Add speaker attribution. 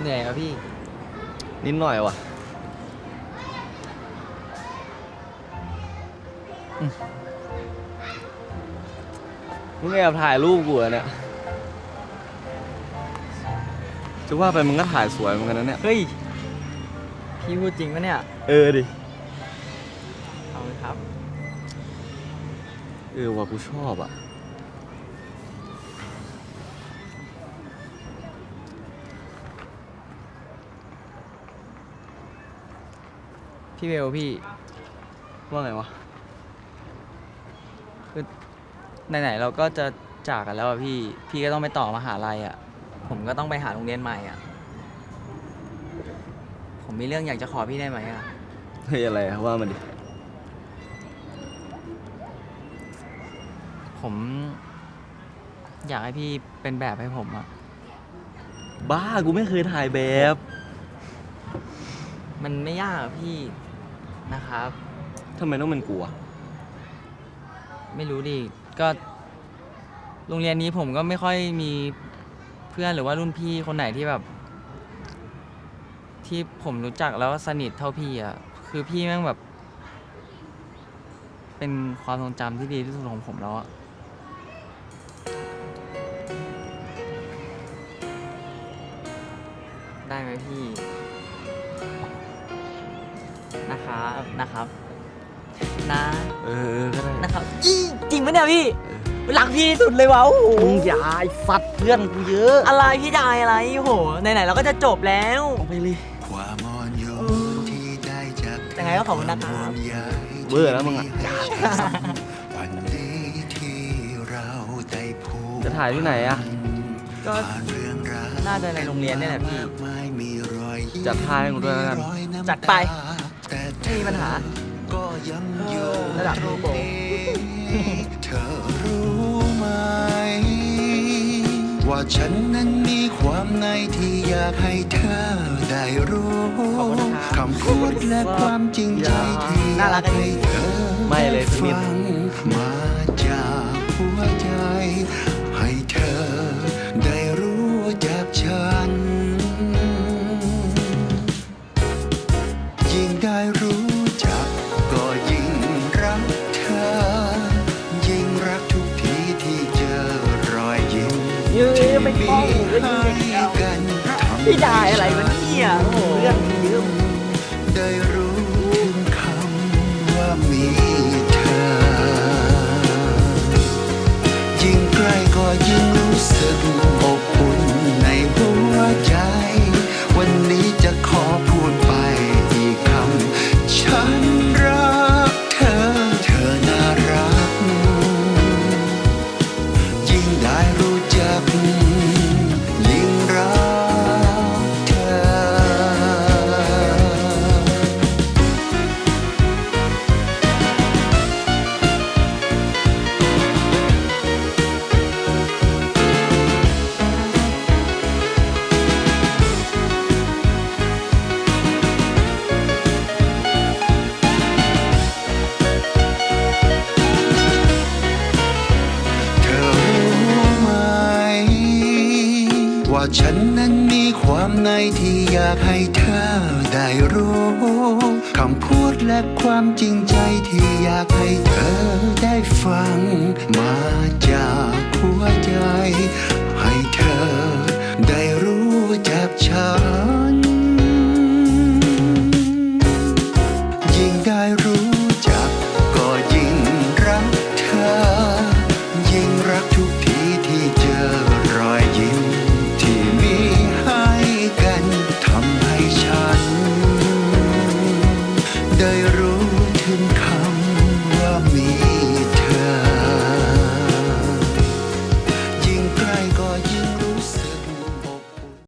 Speaker 1: เหนื่อยครับพี่
Speaker 2: นิดหน่อยว่ะอืมมึงแอบถ่ายรูปกูเหรอเนี่ย จะว่าไปมึงก็ถ่ายสวยเหมือนกันนะเนี่ย
Speaker 1: เฮ้ย พี่พูดจริงปะเนี่ย
Speaker 2: เออดิ
Speaker 1: เอาเลยครับ
Speaker 2: เออว่ะกูชอบอะ
Speaker 1: พี่เบลพี่
Speaker 2: ว่าไงวะ
Speaker 1: ไหนๆเราก็จะจากกันแล้วอะพี่ พี่ก็ต้องไปต่อมหาลัยอะผมก็ต้องไปหาโรงเรียนใหม่อะผมมีเรื่องอยากจะขอพี่ได้ไหมอะ
Speaker 2: เฮ้ยอะไรอะว่ามันดิ
Speaker 1: ผม อยากให้พี่เป็นแบบให้ผมอะ
Speaker 2: บ้ากูไม่เคยถ่ายแบบ
Speaker 1: มันไม่ยากอะพี่นะครับ
Speaker 2: ทำไมต้องเป็นกูอะ
Speaker 1: ไม่รู้ดิก็โรงเรียนนี้ผมก็ไม่ค่อยมีเพื่อนหรือว่ารุ่นพี่คนไหนที่แบบ ที่ผมรู้จักแล้วสนิทเท่าพี่อะคือพี่แม่งแบบ เป็นความทรงจำที่ดีที่สุดของผมแล้วอะได้ไหมพี่ นะครับนะครับนะ
Speaker 2: เออเออก็ได้
Speaker 1: นะครับอีจริงปะเนี่ยพี่รักพี่ที่สุดเลยวะโอ้โห
Speaker 2: มึงอย่าไอ้สัตว์เพื่อนกูเยอะ
Speaker 1: อะไรพี่จะอายอะไรโอ้โหไหนๆเราก็จะจบแล้ว
Speaker 2: เอาไปเลย
Speaker 3: ความอ่อนโยนที่ได้จาก
Speaker 1: ยังไงก็ขอบคุณนะครับ
Speaker 3: ห่วงใย
Speaker 2: เบื่อแล้วมึงอะ
Speaker 3: ที่ให้วันนี้ที่เราได้พูด
Speaker 2: จะถ่ายที่ไหนอะ
Speaker 1: ก็
Speaker 3: ผ่านเรื่องราว
Speaker 1: น่าจะในโรงเรียนนี่แหละพี่
Speaker 3: มากมายมีรอยยิ้ม
Speaker 2: จัดท่าให้กูด้วยแล้วกัน
Speaker 3: มีรอยน้ำ
Speaker 1: จัดไป
Speaker 3: ตาแต่เธ
Speaker 1: ไม่
Speaker 3: อ
Speaker 1: มีปัญหา
Speaker 3: ก็ยังอยู่
Speaker 1: ระดับโลโก้
Speaker 3: เธอรู้ไหม ว่าฉันนั้นมีความในที่อยากให้เธอได้รู้
Speaker 1: ขอบคุณนะครับ
Speaker 3: คำพูดและความจริงใจที่อ
Speaker 1: น่ายรัา
Speaker 3: กก
Speaker 1: กันดี
Speaker 3: ให้เธอ
Speaker 2: ไม่เลยสักนิด
Speaker 3: ฟังมา ยิ่งได้รู้จัก ก็ยิ่งรักเธอ ยิ่งรักทุกทีที่เจอรอยยิ้ม
Speaker 1: ยื้อ
Speaker 3: ที่
Speaker 1: ไม่
Speaker 3: มี
Speaker 1: ต้อง
Speaker 3: ให้กันทำ
Speaker 1: พี่ได้อะไรวะเนี่ยโอ้โหเรื่องเยอะ
Speaker 3: ได้ ฉันนั้นมีความในที่อยากให้เธอได้รู้คำพูดและความจริงใจที่อยากให้เธอได้ฟัง มาจากหัวใจ